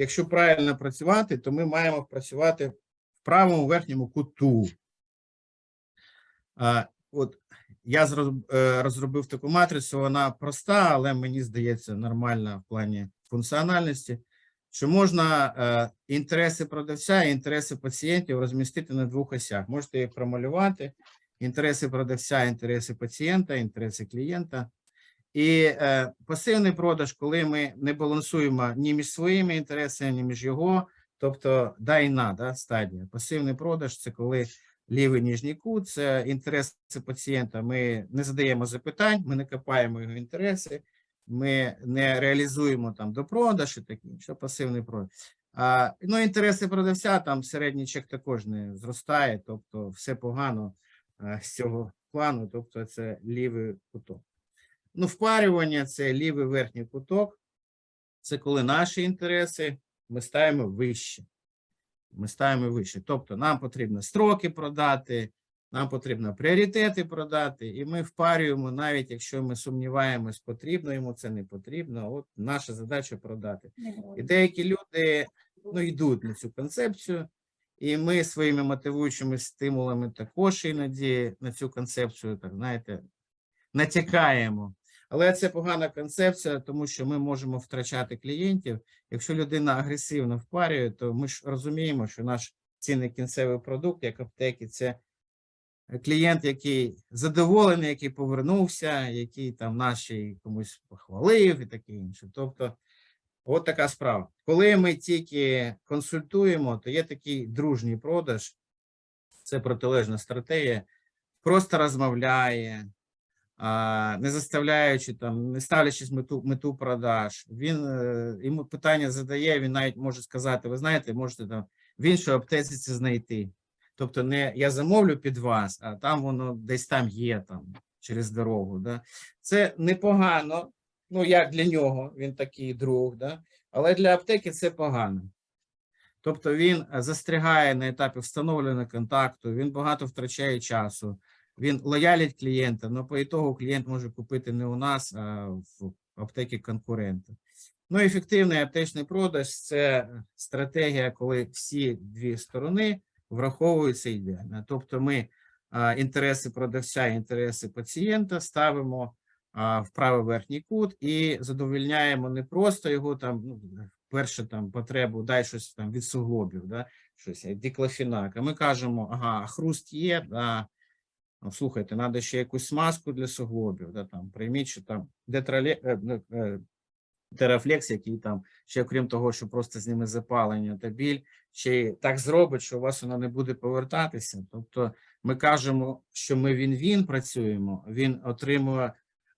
якщо правильно працювати, то ми маємо працювати в правому верхньому куту. А, от я е, розробив таку матрицю, вона проста, але мені здається нормальна в плані функціональності, що можна е, інтереси продавця і інтереси пацієнтів розмістити на двох осях. Можете їх промалювати. Інтереси продавця, інтереси пацієнта, інтереси клієнта. І е, пасивний продаж, коли ми не балансуємо ні між своїми інтересами, ні між його, тобто да і на да, стадія. Пасивний продаж це коли лівий нижній кут, це інтереси пацієнта. Ми не задаємо запитань, ми не копаємо його інтереси, ми не реалізуємо там до продаж і таке, що пасивний продаж. А, ну, інтереси продавця, там середній чек також не зростає, тобто все погано а, з цього плану, тобто це лівий куток. Ну, впарювання це лівий верхній куток. Це коли наші інтереси ми ставимо вище. Ми ставимо вище. Тобто нам потрібно строки продати, нам потрібно пріоритети продати, і ми впарюємо, навіть якщо ми сумніваємось, потрібно йому це не потрібно. От наша задача продати. І деякі люди ну, йдуть на цю концепцію, і ми своїми мотивуючими стимулами також іноді на цю концепцію, так знаєте, натякаємо. Але це погана концепція, тому що ми можемо втрачати клієнтів. Якщо людина агресивно впарює, то ми ж розуміємо, що наш цінний кінцевий продукт, як аптеки, це клієнт, який задоволений, який повернувся, який там наші комусь похвалив і таке інше. Тобто, от така справа. Коли ми тільки консультуємо, то є такий дружній продаж, це протилежна стратегія, просто розмовляє, не заставляючи там, не ставлячись мету, мету продаж. Він е, йому питання задає, він навіть може сказати: ви знаєте, можете там в іншій аптеці це знайти. Тобто, не я замовлю під вас, а там воно десь там є там через дорогу. Да? Це непогано. Ну, як для нього, він такий друг, да? але для аптеки це погано. Тобто він е, застрягає на етапі встановлення контакту, він багато втрачає часу, він лоялить клієнта, але по ітогу клієнт може купити не у нас, а в аптеки конкурента. Ну, ефективний аптечний продаж це стратегія, коли всі дві сторони враховуються ідеально. Тобто, ми інтереси продавця, інтереси пацієнта ставимо в правий верхній кут і задовольняємо не просто його там, ну, перше там потребу, дай щось там від суглобів, да, щось як. А ми кажемо, ага, хруст є, да, ну, слухайте, треба ще якусь смазку для суглобів, да, там, прийміть, що там детрале, е, е, терафлекс, який там, ще окрім того, що просто зніме запалення та біль, ще так зробить, що у вас воно не буде повертатися. Тобто ми кажемо, що ми він-він працюємо, він отримує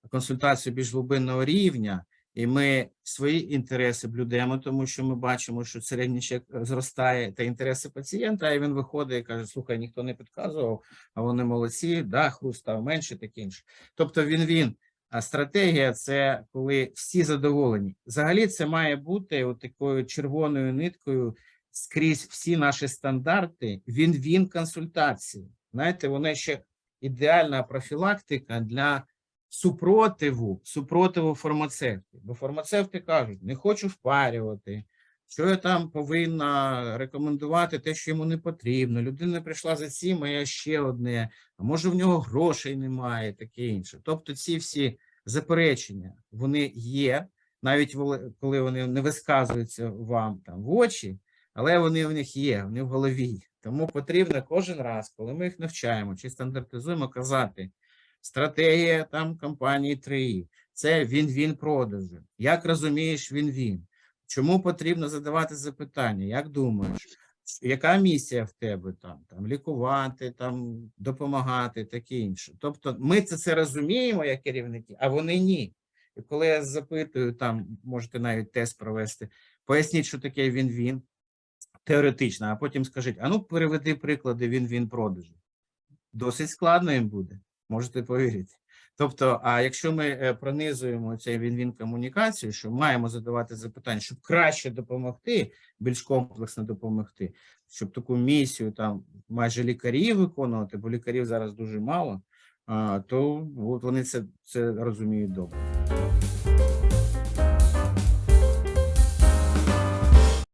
консультацію більш глибинного рівня, і ми свої інтереси блюдемо, тому що ми бачимо, що середній чек е, зростає та інтереси пацієнта, і він виходить і каже: слухай, ніхто не підказував, а вони молодці, да, хруст став менше, таке інше. Тобто він він. А стратегія це коли всі задоволені. Взагалі, це має бути от такою червоною ниткою скрізь всі наші стандарти. Він він консультації. Знаєте, вона ще ідеальна профілактика для супротиву, супротиву фармацевтів. Бо фармацевти кажуть, не хочу впарювати, що я там повинна рекомендувати те, що йому не потрібно. Людина прийшла за цим, а я ще одне, а може в нього грошей немає, таке інше. Тобто ці всі заперечення, вони є, навіть коли вони не висказуються вам там в очі, але вони в них є, вони в голові. Тому потрібно кожен раз, коли ми їх навчаємо чи стандартизуємо, казати, стратегія там компанії 3 це він-він продажу. Як розумієш він-він? Чому потрібно задавати запитання? Як думаєш, яка місія в тебе там? Там лікувати, там допомагати, таке інше. Тобто, ми це, це розуміємо як керівники, а вони ні. І коли я запитую, там можете навіть тест провести, поясніть, що таке він-він теоретично, а потім скажіть: а ну переведи приклади він-він продажу. Досить складно їм буде, можете повірити. Тобто, а якщо ми е, пронизуємо цей він-він комунікацію, що маємо задавати запитання, щоб краще допомогти, більш комплексно допомогти, щоб таку місію там майже лікарі виконувати, бо лікарів зараз дуже мало, то от вони це, це розуміють добре.